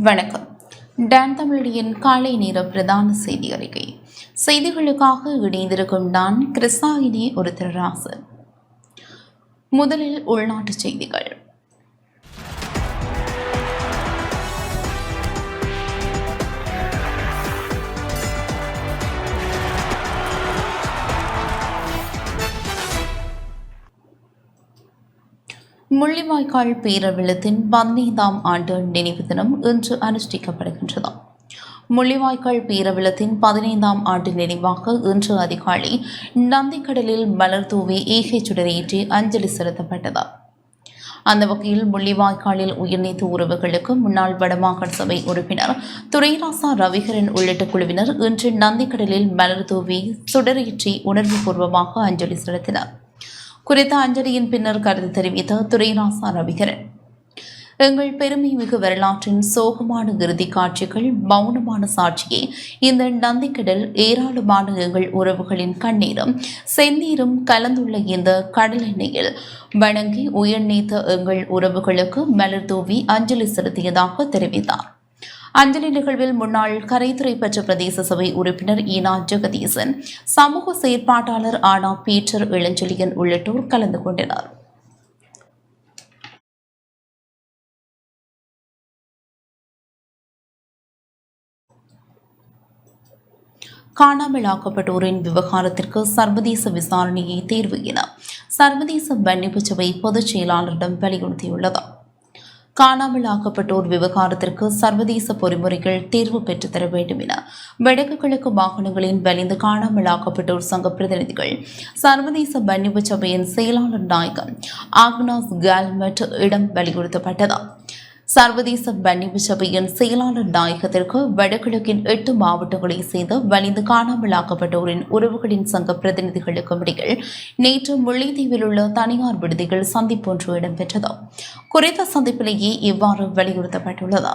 வணக்கம். டான் தமிழடியின் காலை நேர பிரதான செய்தி அறிக்கை. செய்திகளுக்காக இணைந்திருக்கும் நான் கிருஷ்ணாயினி ஒரு திருராசன் முதலில் உள்நாட்டுச் செய்திகள். முள்ளிவாய்க்கால் பேரவிழத்தின் பதினைந்தாம் ஆண்டு நினைவு தினம் இன்று அனுஷ்டிக்கப்படுகின்றது. முள்ளிவாய்க்கால் பேரவிழத்தின் பதினைந்தாம் ஆண்டு நினைவாக இன்று அதிகாலை நந்திக்கடலில் மலர் தூவி ஈகை சுடரேற்றி அஞ்சலி செலுத்தப்பட்டது. அந்த வகையில் முள்ளிவாய்க்காலில் உயிர்நீத்து உறவுகளுக்கு முன்னாள் வடமாகாண சபை உறுப்பினர் துரைராசா ரவிகரன் உள்ளிட்ட குழுவினர் இன்று நந்திக்கடலில் மலர் தூவி சுடரேற்றி உணர்வுபூர்வமாக அஞ்சலி செலுத்தினர். குறித்த அஞ்சலியின் பின்னர் கருத்து தெரிவித்த துரைராசா ரவிகரன். எங்கள் பெருமை மிகு வரலாற்றின் சோகமான இறுதி காட்சிகள் மௌனமான சாட்சியே. இந்த நந்திக்கடல் ஏராளமான எங்கள் உறவுகளின் கண்ணீரும் செந்நீரும் கலந்துள்ள இந்த கடல் எண்ணெயில் வணங்கி உயர்நீத்த எங்கள் உறவுகளுக்கு மலர் தூவி அஞ்சலி செலுத்தியதாக தெரிவித்தார். அஞ்சலி நிகழ்வில் முன்னாள் கரைத்துறை பெற்ற பிரதேச சபை உறுப்பினர் ஈனா ஜெகதீசன் சமூக செயற்பாட்டாளர் ஆனா பீட்டர் இளஞ்செழியன் உள்ளிட்டோர் கலந்து கொண்டனர். காணாமலாக்கப்பட்டோரின் விவகாரத்திற்கு சர்வதேச விசாரணையை தேர்வு என சர்வதேச மன்னிப்பு சபை பொதுச் செயலாளரிடம் வலியுறுத்தியுள்ளது காணாமல் ஆக்கப்பட்டோர் விவகாரத்திற்கு சர்வதேச பொறிமுறைகள் தீர்வு பெற்றுத்தர வேண்டும் என வடக்கு கிழக்கு மாகாணங்களின் வலிந்து காணாமல் ஆக்கப்பட்டோர் சங்க பிரதிநிதிகள் சர்வதேச மன்னிப்பு சபையின் செயலாளர் நாயகம் ஆக்னாஸ் கேல்மெட் இடம் வலியுறுத்தப்பட்டது சர்வதேச மன்னிப்பு சபையின் செயலாளர் நாயகத்திற்கு வடகிழக்கின் எட்டு மாவட்டங்களைச் சேர்ந்த வலிந்து காணாமலாக்கப்பட்டோரின் உறவுகளின் சங்க பிரதிநிதிகளுக்கும் இடையில் நேற்று முல்லைத்தீவில் உள்ள தனியார் விடுதிகள் சந்திப்பொன்று இடம்பெற்றது. குறித்த சந்திப்பிலேயே இவ்வாறு வலியுறுத்தப்பட்டுள்ளது.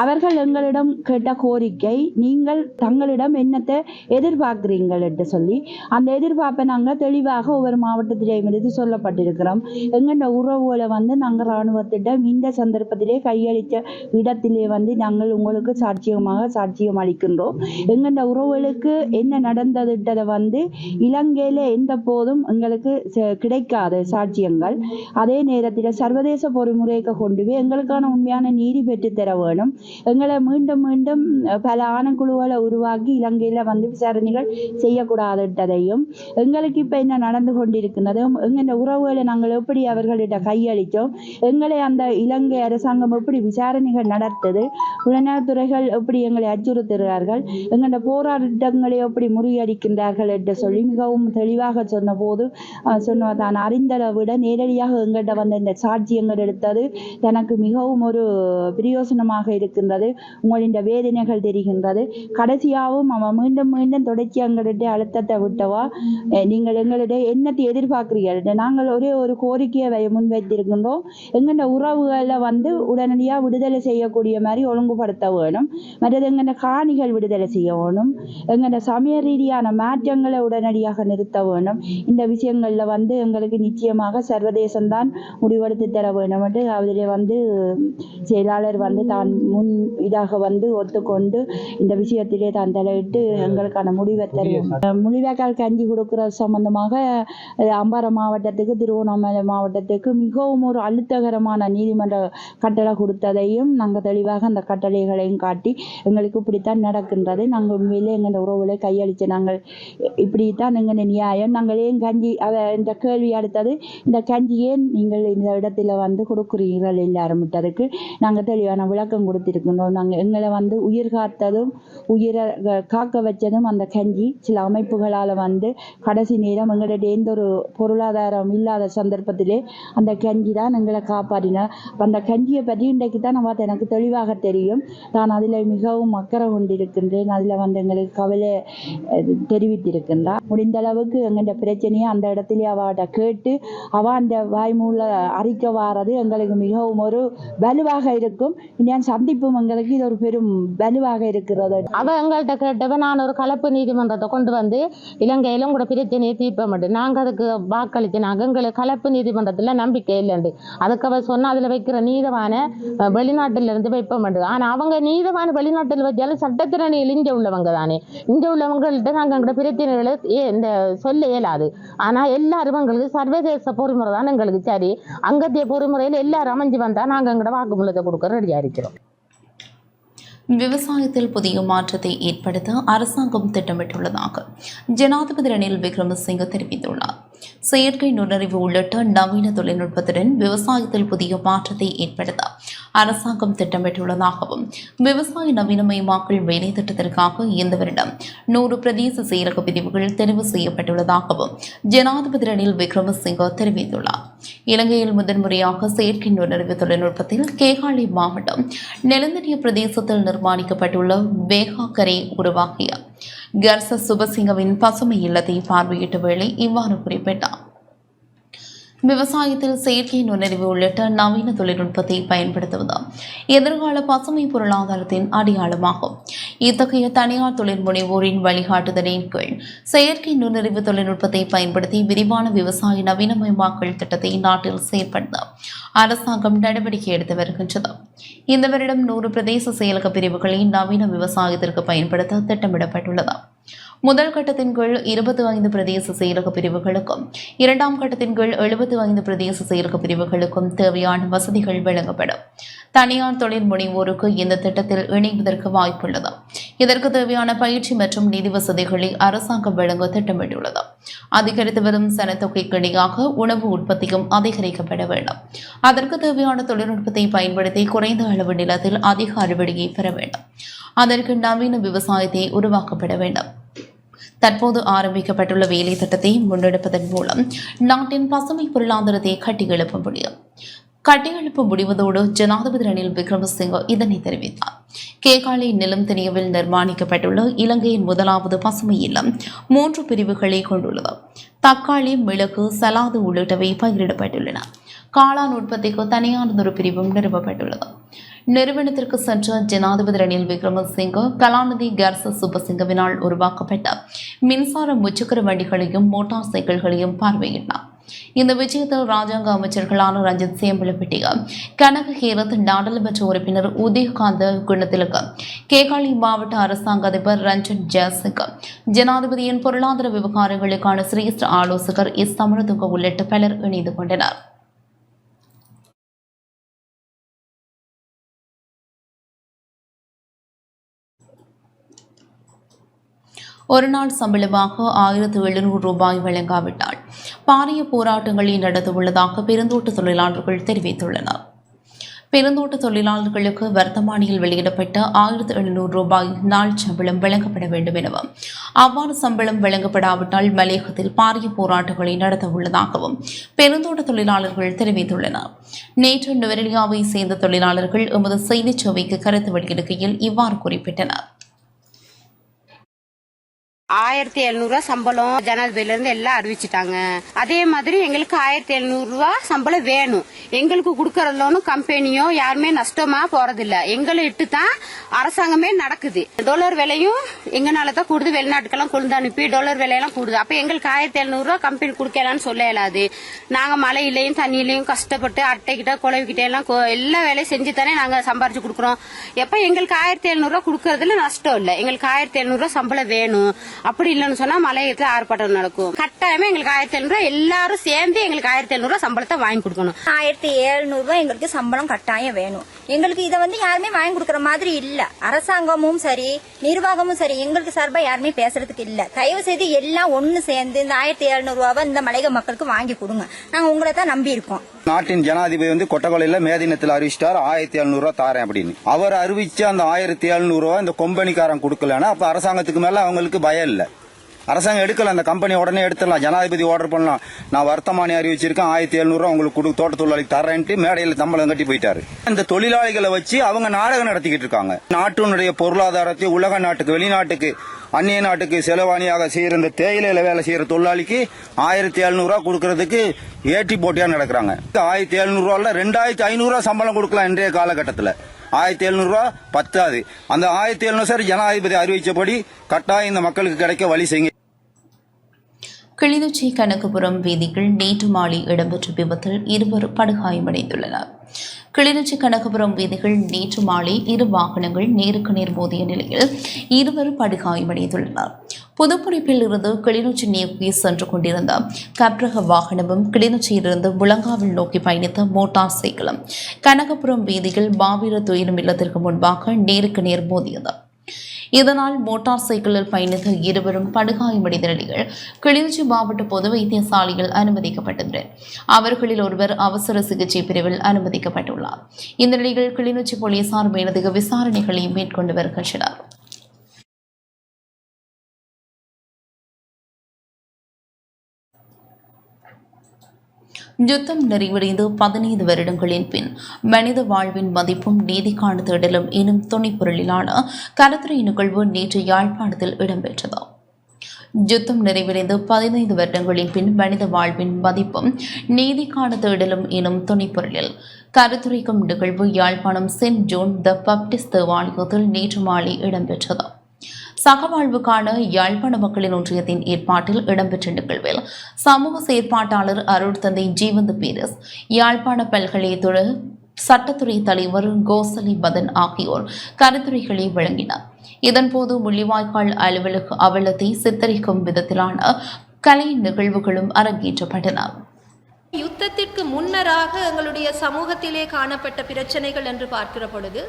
அவர்கள் எங்களிடம் கேட்ட கோரிக்கை நீங்கள் தங்களிடம் என்னத்தை எதிர்பார்க்கிறீங்கள் என்று சொல்லி அந்த எதிர்பார்ப்பை நாங்கள் தெளிவாக ஒவ்வொரு மாவட்டத்திலேயும் இருந்து சொல்லப்பட்டிருக்கிறோம். எங்கள்ட உறவுகளை வந்து நாங்கள் இராணுவத்திடம் இந்த சந்தர்ப்பத்திலே கையளித்த இடத்திலே வந்து நாங்கள் உங்களுக்கு சாட்சியமாக சாட்சியம் அளிக்கின்றோம். எங்கள்ட உறவுகளுக்கு என்ன நடந்ததுன்றதை வந்து இலங்கையில எந்த போதும் எங்களுக்கு கிடைக்காத சாட்சியங்கள். அதே நேரத்தில் சர்வதேச பொறிமுறைக்கு கொண்டு போய் எங்களுக்கான உண்மையான நீதி பெற்றுத்தர வேணும். காரணம் எங்களை மீண்டும் மீண்டும் பல ஆணைக்குழுக்களை உருவாக்கி இலங்கையில் வந்து விசாரணைகள் செய்யக்கூடாதுட்டதையும் எங்களுக்கு இப்போ என்ன நடந்து கொண்டிருக்கின்றதும் எங்கள் உறவுகளை நாங்கள் எப்படி அவர்களிட கையளித்தோம் எங்களை அந்த இலங்கை அரசாங்கம் எப்படி விசாரணைகள் நடத்துது துறைகள் எப்படி எங்களை அச்சுறுத்துகிறார்கள் எங்களோட போராட்டங்களை எப்படி முறியடிக்கின்றார்கள் என்று சொல்லி மிகவும் தெளிவாக சொன்னபோது சொன்ன தான் அறிந்ததை விட நேரடியாக எங்கள்கிட்ட வந்த இந்த சாட்சியங்கள் எடுத்தது எனக்கு மிகவும் ஒரு பிரயோசனமாக இருக்கின்றது. உங்களின் வேதனைகள் தெரிகின்றது. கடைசியாகவும் அவன் மீண்டும் மீண்டும் தொடர்ச்சி எங்களுடைய அழுத்தத்தை விட்டவா? நீங்கள் எங்களுடைய எண்ணத்தை எதிர்பார்க்கிறீர்கள் நாங்கள் ஒரே ஒரு கோரிக்கையை முன் முன்வைத்திருக்கின்றோம். எங்களோட உறவுகளை வந்து உடனடியாக விடுதலை செய்யக்கூடிய மாதிரி ஒழுங்குபடுத்த வேணும். மற்றது எங்களோட காணிகள் விடுதலை செய்ய வேணும். எங்களோட சமய ரீதியான மாற்றங்களை உடனடியாக நிறுத்த வேணும். இந்த விஷயங்களில் வந்து எங்களுக்கு நிச்சயமாக சர்வதேசம்தான் முடிவெடுத்து தர வேண்டும் என்று அதில் வந்து செயலாளர் வந்து தான் முன் இதாக வந்து ஒத்துக்கொண்டு இந்த விஷயத்திலே தான் தலையிட்டு எங்களுக்கான முடிவை தருவோம். முள்ளிவாய்க்கால் கஞ்சி கொடுக்கிற சம்பந்தமாக அம்பாறை மாவட்டத்துக்கு திருவண்ணாமலை மாவட்டத்துக்கு மிகவும் ஒரு அழுத்தகரமான நீதிமன்ற கட்டளை கொடுத்ததையும் நாங்கள் தெளிவாக அந்த கட்டளைகளையும் காட்டி எங்களுக்கு இப்படித்தான் நடக்கின்றது. நாங்கள் உண்மையிலே எங்கள் உறவுகளை கையளித்து நாங்கள் இப்படித்தான் எங்கள் நியாயம். நாங்கள் ஏன் கஞ்சி அத இந்த கேள்வி அடுத்தது இந்த கஞ்சி ஏன் நீங்கள் இந்த இடத்துல வந்து கொடுக்குறீர்கள்? எல்லாரும் விட்டதுக்கு நாங்கள் தெளிவான விளக்கம் கொடுத்திருக்கின்றோம். நாங்கள் எங்களை வந்து உயிர் காத்ததும் உயிரை காக்க வச்சதும் அந்த கஞ்சி சில அமைப்புகளால் வந்து கடைசி நேரம் எங்களுடைய எந்த ஒரு பொருளாதாரம் இல்லாத சந்தர்ப்பத்திலே அந்த கஞ்சி தான் எங்களை காப்பாற்றினார் அந்த கஞ்சியை பற்றி இன்றைக்கு தான் நான் பார்த்து எனக்கு தெளிவாக தெரியும். நான் அதில் மிகவும் அக்கறை கொண்டிருக்கின்றேன். அதில் வந்து எங்களுக்கு கவலை அஹ், தெரிவித்திருக்கின்றார். முடிந்த அளவுக்கு எங்கள்ட பிரச்சனையை அந்த இடத்துல அவட்ட கேட்டு அவ அந்த வாய்மூல அறிக்க வாரது எங்களுக்கு மிகவும் ஒரு வலுவாக இருக்கும். இன்னும் சந்தி சந்திப்பும் எங்களுக்கு இது ஒரு பெரும் வலுவாக இருக்கிறது. அவ எங்கள்கிட்ட கேட்டவ நான் ஒரு கலப்பு நீதிமன்றத்தை கொண்டு வந்து இலங்கையில கூட பிரச்சனையை தீர்ப்ப மாட்டேன். நாங்க அதுக்கு வாக்களித்து நாங்கள் எங்களுக்கு கலப்பு நீதிமன்றத்துல நம்பிக்கை இல்லைண்டு. அதுக்கு அவ சொன்னா அதுல வைக்கிற நீதவான வெளிநாட்டிலிருந்து வெளிநாட்டுல இருந்து வைப்ப மாட்டேன். ஆனா அவங்க நீதவான வெளிநாட்டில் வச்சாலும் சட்டத்திறனியில் இங்க உள்ளவங்க தானே. இங்க உள்ளவங்கள்ட்ட நாங்க எங்களோட பிரச்சனைகளை ஏ- இந்த சொல்ல இயலாது. ஆனா எல்லாரும் எங்களுக்கு சர்வதேச பொறிமுறை தான் எங்களுக்கு சரி. அங்கத்திய பொறிமுறையில் எல்லாரும் அமைஞ்சு வந்தா நாங்க எங்களோட வாக்குமூலத்தை கொடுக்க ரெடியா இருக்கிறோம். விவசாயத்தில் புதிய மாற்றத்தை ஏற்படுத்த அரசாங்கம் திட்டமிட்டுள்ளதாக ஜனாதிபதி ரணில் விக்ரமசிங்க தெரிவித்துள்ளார். செயற்கை நுண்ணறிவு உள்ளிட்ட நவீன தொழில்நுட்பத்துடன் விவசாயத்தில் புதிய மாற்றத்தை ஏற்படுத்த அரசாங்கம் திட்டமிட்டுள்ளதாகவும் விவசாய நவீனமயமாக்கல் வேலை திட்டத்திற்காக இந்த வருடம் நூறு பிரதேச செயலக பிரிவுகள் தெரிவு செய்யப்பட்டுள்ளதாகவும் ஜனாதிபதி ரணில் விக்ரமசிங்க தெரிவித்துள்ளார். இலங்கையில் முதன்முறையாக செயற்கை நுண்ணறிவு தொழில்நுட்பத்தில் கேகாலை மாவட்டம் நெலந்தனிய பிரதேசத்தில் நிர்மாணிக்கப்பட்டுள்ள வேகாக்கரை உருவாகிய கர்ச சுபசிங்கவின் பசுமை இல்லத்தை பார்வையிட்ட வேளை இவ்வாறு குறிப்பிட்டார். விவசாயத்தில் செயற்கை நுண்ணறிவு உள்ளிட்ட நவீன தொழில்நுட்பத்தை பயன்படுத்துவது எதிர்கால பசுமை பொருளாதாரத்தின் அடையாளமாகும். இத்தகைய தனியார் தொழில் முனைவோரின் வழிகாட்டுதலின் கீழ் செயற்கை நுண்ணறிவு தொழில்நுட்பத்தை பயன்படுத்தி விரிவான விவசாய நவீனமயமாக்கல் திட்டத்தை நாட்டில் செயற்படுத்த அரசாங்கம் நடவடிக்கை எடுத்து வருகின்றது. இந்த வருடம் நூறு பிரதேச செயலக பிரிவுகளை நவீன விவசாயத்திற்கு பயன்படுத்த திட்டமிடப்பட்டுள்ளது முதல் கட்டத்தின் கீழ் இருபத்தி ஐந்து பிரதேச செயலக பிரிவுகளுக்கும் இரண்டாம் கட்டத்தின் கீழ் எழுபத்தி ஐந்து பிரதேச செயலக பிரிவுகளுக்கும் தேவையான வசதிகள் வழங்கப்படும். தனியார் தொழில் முனைவோருக்கு இந்த திட்டத்தில் இணைவதற்கு வாய்ப்புள்ளது. இதற்கு தேவையான பயிற்சி மற்றும் நிதி வசதிகளை அரசாங்கம் வழங்க திட்டமிட்டுள்ளது. அதிகரித்து வரும் சனத்தொகைக்கு இணையாக உணவு உற்பத்தியும் அதிகரிக்கப்பட வேண்டும். அதற்கு தேவையான தொழில்நுட்பத்தை பயன்படுத்தி குறைந்த அளவு நிலத்தில் அதிக அறுவடையை பெற வேண்டும். அதற்கு நவீன விவசாயத்தை உருவாக்கப்பட வேண்டும். தற்போது ஆரம்பிக்கப்பட்டுள்ள வேலை திட்டத்தை முன்னெடுப்பதன் மூலம் நாட்டின் பசுமை பொருளாதாரத்தை கட்டியெழுப்ப முடியும். கட்டியெழுப்ப முடிவதோடு ஜனாதிபதி ரணில் விக்ரமசிங்க இதனை தெரிவித்தார். கேகாலை நிலம் திணியவில் நிர்மாணிக்கப்பட்டுள்ள இலங்கையின் முதலாவது பசுமை இல்லம் மூன்று பிரிவுகளை கொண்டுள்ளது. தக்காளி மிளகு சலாது உள்ளிட்டவை பயிரிடப்பட்டுள்ளன. காளான் உற்பத்திக்கு தனியானதொரு பிரிவும் நிறுவப்பட்டுள்ளது. நிறுவனத்திற்கு சென்ற ஜனாதிபதி ரணில் விக்ரமசிங்க கலாநிதி கர்ச சுப்பசிங்கவினால் உருவாக்கப்பட்ட மின்சார முச்சக்கர வண்டிகளையும் மோட்டார் சைக்கிள்களையும் பார்வையிட்டார். இந்த விஜயத்தில் ராஜாங்க அமைச்சர்களான ரஞ்சித் சேம்பலப்பட்டிய கனக ஹேரத் நாடாளுமன்ற உறுப்பினர் உதயகாந்த குணத்திலக்கு கேகாலி மாவட்ட அரசாங்க அதிபர் ரஞ்சன் ஜெயசிங்க ஜனாதிபதியின் பொருளாதார விவகாரங்களுக்கான சிரேஷ்ட ஆலோசகர் எஸ் சமரதுங்க உள்ளிட்ட பலர் இணைந்து கொண்டனர். ஒரு நாள் சம்பளமாக ஆயிரத்து எழுநூறு ரூபாய் வழங்காவிட்டால் பாரிய போராட்டங்களை நடத்தவுள்ளதாக பெருந்தோட்ட தொழிலாளர்கள் தெரிவித்துள்ளனர். பெருந்தோட்ட தொழிலாளர்களுக்கு வர்த்தமானியில் வெளியிடப்பட்ட ஆயிரத்து எழுநூறு ரூபாய் நாள் சம்பளம் வழங்கப்பட வேண்டும் எனவும் அவ்வாறு சம்பளம் வழங்கப்படாவிட்டால் மலையகத்தில் பாரிய போராட்டங்களை நடத்த உள்ளதாகவும் பெருந்தோட்ட தொழிலாளர்கள் தெரிவித்துள்ளனர். நேற்று நுவரெலியாவை சேர்ந்த தொழிலாளர்கள் எமது செய்திச் சேவைக்கு கருத்து வெளியிடுகையில் இவ்வாறு குறிப்பிட்டனர். ஆயிரத்தி எழுநூறு ரூபா சம்பளம் ஜனாதிபதியில இருந்து எல்லாம் அறிவிச்சிட்டாங்க. அதே மாதிரி எங்களுக்கு ஆயிரத்தி எழுநூறு ரூபா சம்பளம் வேணும். எங்களுக்கு கொடுக்கறதுல கம்பெனியோ யாருமே நஷ்டமா போறதில்ல. எங்களை இட்டு தான் அரசாங்கமே நடக்குது. டாலர் விலையும் எங்கனால தான் கூடுது. வெளிநாட்டுக்கெல்லாம் கொண்டு அனுப்பி டாலர் விலையெல்லாம் கூடுது. அப்ப எங்களுக்கு ஆயிரத்தி எழுநூறு ரூபா கம்பெனி கொடுக்கலான்னு சொல்ல இயலாது. நாங்க மழையிலையும் தண்ணியிலையும் கஷ்டப்பட்டு அட்டைக்கிட்ட குழவிக்கிட்ட எல்லாம் கொ- எல்லா வேலையும் செஞ்சு தானே நாங்க சம்பாரிச்சு கொடுக்குறோம். எப்ப எங்களுக்கு ஆயிரத்தி எழுநூறு ரூபா கொடுக்கறதுல நஷ்டம் இல்ல. எங்களுக்கு ஆயிரத்தி எழுநூறு ரூபா சம்பளம் வேணும். அப்படி இல்லைன்னு சொன்னா மலையத்துல ஆர்ப்பாட்டம் நடக்கும். கட்டாயமா எங்களுக்கு ஆயிரத்தி எழுநூறு எல்லாரும் சேர்ந்து எங்களுக்கு ஆயிரத்தி எழுநூறு சம்பளத்தை வாங்கி கொடுக்கணும். ஆயிரத்தி எழுநூறு ரூபாய் எங்களுக்கு சம்பளம் கட்டாயம் வேணும். எங்களுக்கு இதை வந்து யாருமே வாங்கி கொடுக்கற மாதிரி இல்ல. அரசாங்கமும் சரி நிர்வாகமும் சரி எங்களுக்கு சார்பா யாருமே பேசுறதுக்கு இல்ல. தயவு செய்து எல்லாம் ஒன்னு சேர்ந்து இந்த ஆயிரத்தி எழுநூறு ரூபாவை இந்த மலைக மக்களுக்கு வாங்கி கொடுங்க. நாங்க உங்களை தான் நம்பி இருக்கோம் நாட்டின் ஜனாதிபதி வந்து கொட்டகொலையில மேதினத்தில் அறிவிச்சிட்டார் ஆயிரத்தி எழுநூறு ரூபா தாரேன் அப்படின்னு. அவர் அறிவிச்ச அந்த ஆயிரத்தி எழுநூறு ரூபா இந்த கொம்பனிக்காரன் கொடுக்கலன்னா அப்ப அரசாங்கத்துக்கு மேல அவங்களுக்கு பயம் இல்லை. அரசாங்கம் எடுக்கல அந்த கம்பெனி உடனே எடுத்துடலாம். ஜனாதிபதி ஆர்டர் பண்ணலாம். நான் வர்த்தமானி அறிவிச்சிருக்கேன் ஆயிரத்தி எழுநூறுவா உங்களுக்கு கொடு தோட்ட தொழிலாளிக்கு தரேன்ட்டு மேடையில் தம்பளம் கட்டி போயிட்டாரு. இந்த தொழிலாளிகளை வச்சு அவங்க நாடகம் நடத்திக்கிட்டு இருக்காங்க. நாட்டினுடைய பொருளாதாரத்தை உலக நாட்டுக்கு வெளிநாட்டுக்கு அந்நிய நாட்டுக்கு செலவாணியாக செய்யற இந்த தேயிலையில வேலை செய்யற தொழிலாளிக்கு ஆயிரத்தி எழுநூறுவா கொடுக்கறதுக்கு ஏட்டி போட்டியா நடக்கிறாங்க. ஆயிரத்தி எழுநூறு ரெண்டாயிரத்தி ஐநூறு சம்பளம் கொடுக்கலாம் இன்றைய காலகட்டத்தில். ஆயிரத்தி எழுநூறுவா பத்தாது. அந்த ஆயிரத்தி எழுநூறு சார் ஜனாதிபதி அறிவிச்சபடி கட்டாயம் இந்த மக்களுக்கு கிடைக்க வழி செய்யுங்க. கிளிநொச்சி கனகபுரம் வீதிகள் நேற்று மாலை இடம்பெற்ற விபத்தில் இருவர் படுகாயமடைந்துள்ளனர். கிளிநொச்சி கனகபுரம் வீதிகள் நேற்று மாலை இரு வாகனங்கள் நேருக்கு நேர் மோதிய நிலையில் இருவர் படுகாயமடைந்துள்ளனர். புதுப்பிடிப்பில் இருந்து கிளிநொச்சி நோக்கி சென்று கொண்டிருந்த கப்ரக வாகனமும் கிளிநொச்சியிலிருந்து முழங்காவில் நோக்கி பயணித்த மோட்டார் சைக்கிளும் கனகபுரம் வீதியில் பாவீர துயிலும் இல்லத்திற்கு முன்பாக நேருக்கு நேர் மோதியது. இதனால் மோட்டார் சைக்கிளில் பயணித்த இருவரும் படுகாயமடைந்த நிலையில் கிளிநொச்சி மாவட்ட பொது வைத்தியசாலையில் அனுமதிக்கப்பட்டனர். அவர்களில் ஒருவர் அவசர சிகிச்சை பிரிவில் அனுமதிக்கப்பட்டுள்ளார். இந்த நிலையில் கிளிநொச்சி போலீசார் மேலதிக விசாரணைகளை மேற்கொண்டு வருகின்றனர். யுத்தம் நிறைவடைந்து பதினைந்து வருடங்களின் பின் மனித வாழ்வின் மதிப்பும் நீதிக்கான தேடலும் எனும் துணைப்பொருளிலான கலத்துறை நிகழ்வு நேற்று யாழ்ப்பாணத்தில் இடம்பெற்றது. யுத்தம் நிறைவடைந்து பதினைந்து வருடங்களின் பின் மனித வாழ்வின் மதிப்பும் நீதிக்கான தேடலும் எனும் துணைப்பொருளில் கருத்துரைக்கும் நிகழ்வு Yazhpanam saint John the Baptist தேவாலயத்தில் நேற்று மாலை இடம்பெற்றது. சகவாழ்வுக்கான யாழ்ப்பாண மக்களின் ஒன்றியத்தின் ஏற்பாட்டில் இடம்பெற்ற நிகழ்வில் சமூக செயற்பாட்டாளர் அருள் தந்தை ஜீவந்த பீரஸ் யாழ்ப்பாண பல்கலைத்துறை சட்டத்துறை தலைவர் கோசலி பதன் ஆகியோர் கருத்துரைகளை வழங்கினர். இதன்போது முள்ளிவாய்க்கால் அலுவலக அவலத்தை சித்தரிக்கும் விதத்திலான கலை நிகழ்வுகளும் அரங்கேற்றப்பட்டன யுத்தத்திற்கு முன்னராக எங்களுடைய சமூகத்திலே காணப்பட்ட பிரச்சனைகள் என்று பார்க்கிற பொழுது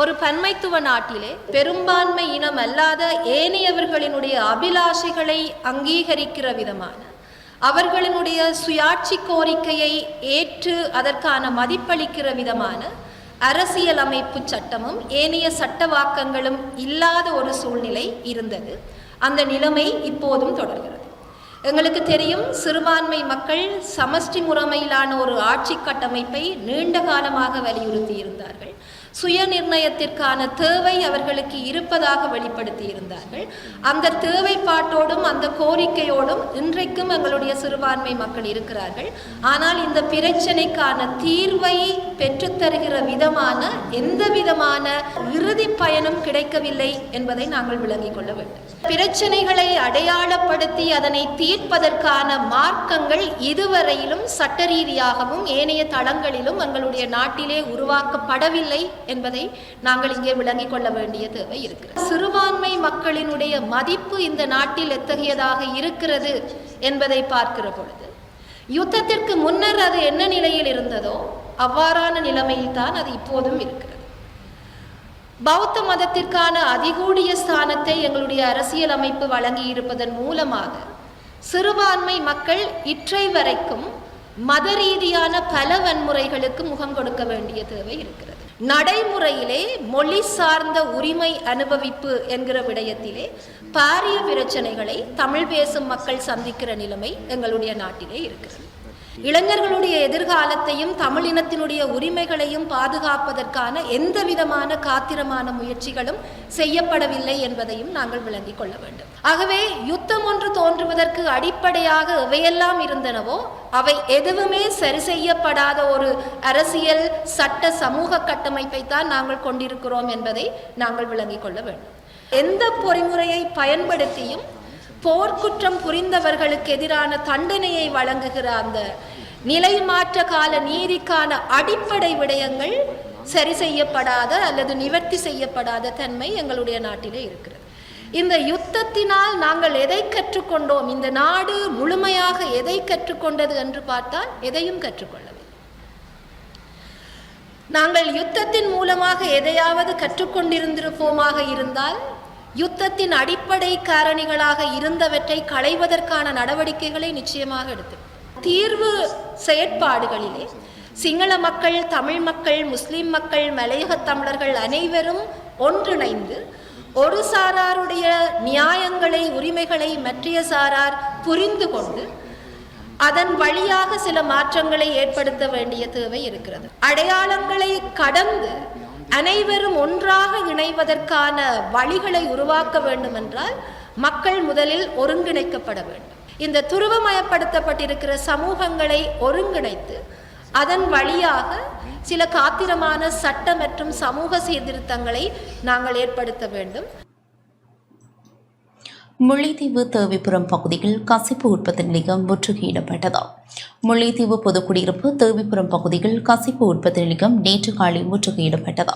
ஒரு பன்மைத்துவ நாட்டிலே பெரும்பான்மை இனம் அல்லாத ஏனையவர்களினுடைய அபிலாஷைகளை அங்கீகரிக்கிற விதமான அவர்களினுடைய சுயாட்சி கோரிக்கையை ஏற்று அதற்கான மதிப்பளிக்கிற விதமான அரசியல் அமைப்பு சட்டமும் ஏனைய சட்டவாக்கங்களும் இல்லாத ஒரு சூழ்நிலை இருந்தது. அந்த நிலைமை இப்போதும் தொடர்கிறது. எங்களுக்கு தெரியும் சிறுபான்மை மக்கள் சமஷ்டி முறைமையிலான ஒரு ஆட்சி கட்டமைப்பை நீண்ட காலமாக வலியுறுத்தி இருந்தார்கள் சுய நிர்ணயத்திற்கான தேவை அவர்களுக்கு இருப்பதாக வெளிப்படுத்தி இருந்தார்கள் அந்த தேவைப்பாட்டோடும் அந்த கோரிக்கையோடும் இன்றைக்கும் எங்களுடைய சிறுபான்மை மக்கள் இருக்கிறார்கள். ஆனால் இந்த பிரச்சனைக்கான தீர்வை பெற்றுத்தருகிற விதமான எந்த விதமான இறுதி பயனும் கிடைக்கவில்லை என்பதை நாங்கள் விளங்கிக் கொள்ள வேண்டும். பிரச்சனைகளை அடையாளப்படுத்தி அதனை தீர்ப்பதற்கான மார்க்கங்கள் இதுவரையிலும் சட்ட ரீதியாகவும் ஏனைய தளங்களிலும் எங்களுடைய நாட்டிலே உருவாக்கப்படவில்லை என்பதை நாங்கள் இங்கே விளங்கிக் கொள்ள வேண்டிய தேவை இருக்கிறது. சிறுபான்மை மக்களினுடைய மதிப்பு இந்த நாட்டில் எத்தகையதாக இருக்கிறது என்பதை பார்க்கிற பொழுது யுத்தத்திற்கு முன்னர் அது என்ன நிலையில் இருந்ததோ அவ்வாறான நிலைமையில் தான் அது இப்போதும் இருக்கிறது. பௌத்த மதத்திற்கான அதிகூடிய ஸ்தானத்தை எங்களுடைய அரசியல் அமைப்பு வழங்கி இருப்பதன் மூலமாக சிறுபான்மை மக்கள் இற்றை வரைக்கும் மத ரீதியான பல வன்முறைகளுக்கு முகம் கொடுக்க வேண்டிய தேவை இருக்கிறது. நடைமுறையிலே மொழி சார்ந்த உரிமை அனுபவிப்பு என்கிற விடயத்திலே பாரிய பிரச்சனைகளை தமிழ் பேசும் மக்கள் சந்திக்கிற நிலைமை எங்களுடைய நாட்டிலே இருக்கிறது. இளைஞர்களுடைய எதிர்காலத்தையும் தமிழினத்தினுடைய உரிமைகளையும் பாதுகாப்பதற்கான எந்த விதமான காத்திரமான முயற்சிகளும் செய்யப்படவில்லை என்பதையும் நாங்கள் விளங்கிக் கொள்ள வேண்டும். ஆகவே யுத்தம் ஒன்று தோன்றுவதற்கு அடிப்படையாக எவையெல்லாம் இருந்தனவோ அவை எதுவுமே சரி செய்யப்படாத ஒரு அரசியல் சட்ட சமூக கட்டமைப்பை தான் நாங்கள் கொண்டிருக்கிறோம் என்பதை நாங்கள் விளங்கிக் கொள்ள வேண்டும். எந்த பொறிமுறையை பயன்படுத்தியும் போர்க்குற்றம் புரிந்தவர்களுக்கு எதிரான தண்டனையை வழங்குகிற அந்த நிலை மாற்ற கால நீதிக்கான அடிப்படை விடயங்கள் சரி செய்யப்படாத அல்லது நிவர்த்தி செய்யப்படாத தன்மை எங்களுடைய நாட்டிலே இருக்கிறது. இந்த யுத்தத்தினால் நாங்கள் எதை கற்றுக்கொண்டோம்? இந்த நாடு முழுமையாக எதை கற்றுக்கொண்டது என்று பார்த்தால் எதையும் கற்றுக்கொள்ளவில்லை. நாங்கள் யுத்தத்தின் மூலமாக எதையாவது கற்றுக்கொண்டிருந்திருப்போமாக இருந்தால் யுத்தத்தின் அடிப்படை காரணிகளாக இருந்தவற்றை களைவதற்கான நடவடிக்கைகளை நிச்சயமாக எடுத்து தீர்வு செயற்பாடுகளிலே சிங்கள மக்கள் தமிழ் மக்கள் முஸ்லிம் மக்கள் மலையக தமிழர்கள் அனைவரும் ஒன்றிணைந்து ஒரு சாராருடைய நியாயங்களை உரிமைகளை மற்றைய சாரார் புரிந்து கொண்டு அதன் வழியாக சில மாற்றங்களை ஏற்படுத்த வேண்டிய தேவை இருக்கிறது. அடையாளங்களை கடந்து அனைவரும் ஒன்றாக இணைவதற்கான வழிகளை உருவாக்க வேண்டும் என்றால் மக்கள் முதலில் ஒருங்கிணைக்கப்பட வேண்டும். இந்த துருவமயப்படுத்தப்பட்டிருக்கிற சமூகங்களை ஒருங்கிணைத்து அதன் வழியாக சில காத்திரமான சட்ட மற்றும் சமூக சீர்திருத்தங்களை நாங்கள் ஏற்படுத்த வேண்டும். முல்லைத்தீவு தேவிபுரம் பகுதியில் கசிப்பு உற்பத்தி நிலையம் முற்றுகையிடப்பட்டது. முல்லைத்தீவு பொதுக்குடியிருப்பு தேவிபுரம் பகுதியில் கசிப்பு உற்பத்தி நிலையம் நேற்று காலை முற்றுகையிடப்பட்டது.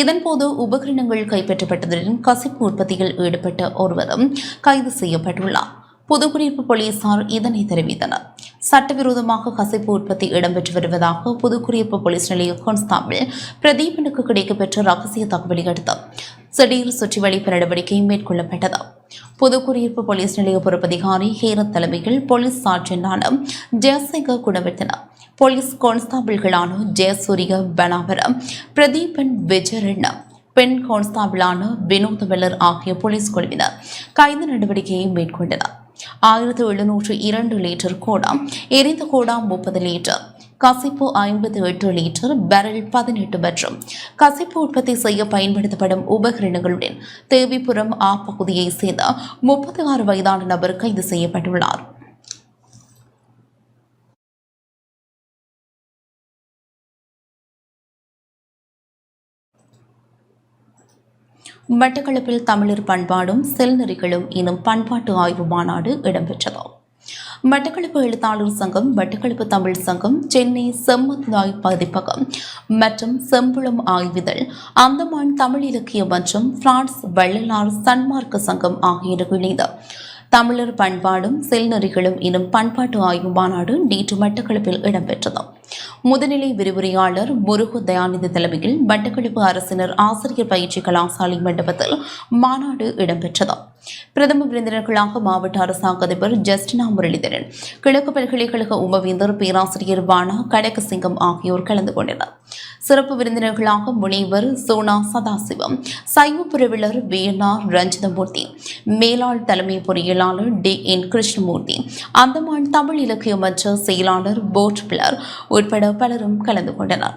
இதன்போது உபகரணங்கள் கைப்பற்றப்பட்டதுடன் கசிப்பு உற்பத்தியில் ஈடுபட்ட ஒருவரும் கைது செய்யப்பட்டுள்ளார். புதுக்குடியிருப்பு போலீசார் இதனை தெரிவித்தனர். சட்டவிரோதமாக கசிப்பு உற்பத்தி இடம்பெற்று வருவதாக புதுக்குடியிருப்பு போலீஸ் நிலைய கான்ஸ்டாபிள் பிரதீபனுக்கு கிடைக்கப்பெற்ற ரகசிய தகவலை அடுத்து திடீர் சுற்றி வளைப்பு நடவடிக்கை மேற்கொள்ளப்பட்டது. புதுக்குடியிருப்பு போலீஸ் நிலைய பொறுப்பதிகாரி ஹேரத் தலைமையில் போலீஸ் சாட்சியனான ஜெயசிங்க குணவர்த்தன போலீஸ் கான்ஸ்டாபிள்களான ஜெயசூரிய பனாபரம் பிரதீபன் விஜயரண்ணம் பெண் கான்ஸ்டாபிளான வினோத் வெல்லர் ஆகிய போலீஸ் குழுவினர் கைது நடவடிக்கையை மேற்கொண்டனர். ஆயிரத்து எழுநூற்று இரண்டு லிட்டர் கோடாம் எரிந்த கோடாம் முப்பது லிட்டர் கசிப்பு ஐம்பத்தி எட்டு லிட்டர் பேரல் பதினெட்டு மற்றும் கசிப்பு உற்பத்தி செய்ய பயன்படுத்தப்படும் உபகரணங்களுடன் தேவிபுரம் ஆ பகுதியைச் சேர்ந்த முப்பத்தி ஆறு வயதான நபர் கைது செய்யப்பட்டுள்ளார். மட்டக்களப்பில் தமிழர் பண்பாடும் செல்நெறிகளும் எனும் பண்பாட்டு ஆய்வு மாநாடு இடம்பெற்றது. மட்டக்களப்பு எழுத்தாளர் சங்கம் மட்டக்களப்பு தமிழ் சங்கம் சென்னை செம்மத்தாய் பதிப்பகம் மற்றும் செம்புளம் ஆய்விதழ் அந்தமான் தமிழ் இலக்கிய மன்றம் பிரான்ஸ் வள்ளலார் சன்மார்க்க சங்கம் ஆகியன தமிழர் பண்பாடும் செல்நெறிகளும் எனும் பண்பாட்டு ஆய்வு மாநாடு நேற்று மட்டக்களப்பில் இடம்பெற்றது. முதுநிலை விரிவுரையாளர் முருகு தயாநிதி தலைமையில் மட்டக்களப்பு அரசினர் ஆசிரியர் பயிற்சி கலாசாலை மண்டபத்தில் மாநாடு இடம்பெற்றது. பிரதம விருந்தினர்களாக மாவட்ட அரசாங்க அதிபர் ஜஸ்டினா முரளிதரன் கிழக்கு பல்கலைக்கழக உபவேந்தர் பேராசிரியர் வானா கடகசிங்கம் ஆகியோர் கலந்து கொண்டனர். சிறப்பு விருந்தினர்களாக முனைவர் சோனா சதாசிவம் சைவ புரவிலர் வேணார் ரஞ்சிதமூர்த்தி மேலாள் தலைமை பொறியியலாளர் டி என் கிருஷ்ணமூர்த்தி அந்தமான் தமிழ் இலக்கிய மன்ற செயலாளர் போட் பிளர் உட்பட பலரும் கலந்து கொண்டனர்.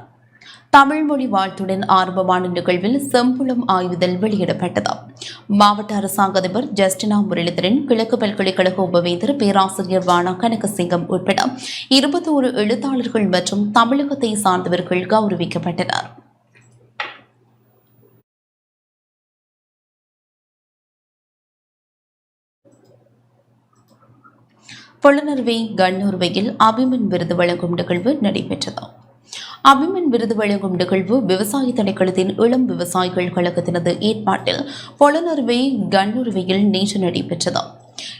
தமிழ் மொழி வாழ்த்துடன் ஆரம்பமான நிகழ்வில் செம்புளம் ஆய்வுதல் வெளியிடப்பட்டது. மாவட்ட அரசாங்க அதிபர் ஜஸ்டினா முரளிதரன் கிழக்கு பல்கலைக்கழக உபவேந்தர் பேராசிரியர் வானா கனகசிங்கம் உட்பட இருபத்தோரு எழுத்தாளர்கள் மற்றும் தமிழகத்தை சார்ந்தவர்கள் கௌரவிக்கப்பட்டனர். புலனர்வை கண்ணூர்வையில் அபிமன் விருது வழங்கும் நிகழ்வு நடைபெற்றது. அபிமன் விருது வழங்கும் நிகழ்வு விவசாய திணைக்களத்தின் இளம் விவசாயிகள் கழகத்தினது ஏற்பாட்டில் பொலனர்வே கண்ணூர்வையில் நேற்று நடைபெற்றது.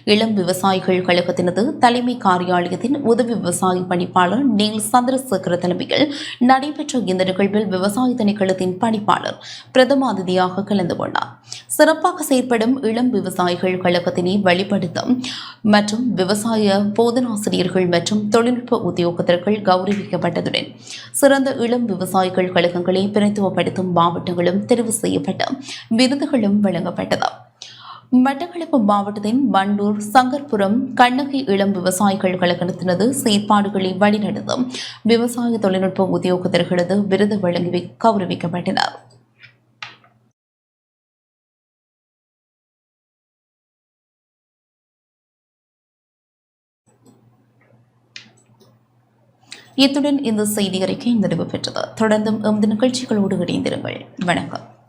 இளம் விவசாயிகள் கழகத்தினது தலைமை காரியாலயத்தின் உதவி விவசாய பணிப்பாளர் நீல் சந்திரசேகர தலைமையில் நடைபெற்ற இந்த நிகழ்வில் விவசாய திணைக்களத்தின் பணிப்பாளர் பிரதம அதிதியாக கலந்து கொண்டார். சிறப்பாக செயற்படும் இளம் விவசாயிகள் கழகத்தினை வெளிப்படுத்தும் மற்றும் விவசாய போதனாசிரியர்கள் மற்றும் தொழில்நுட்ப உத்தியோகத்தர்கள் கௌரவிக்கப்பட்டதுடன் சிறந்த இளம் விவசாயிகள் கழகங்களை பிரதித்துவப்படுத்தும் மாவட்டங்களும் தெரிவு செய்யப்பட்ட விருதுகளும் வழங்கப்பட்டது மட்டக்களப்பு மாவட்டத்தின் வண்டூர் சங்கர்புரம் கண்ணகி இளம் விவசாயிகள் கழகத்தினது செயற்பாடுகளை வழிநடத்தும். விவசாய தொழில்நுட்ப உத்தியோகத்தர்களது விருது வழங்கி கௌரவிக்கப்பட்டனர். இத்துடன் இந்த செய்தி அறிக்கை நிறைவு பெற்றது. தொடர்ந்தும் எமது நிகழ்ச்சிகளோடு இணைந்திருங்கள். வணக்கம்.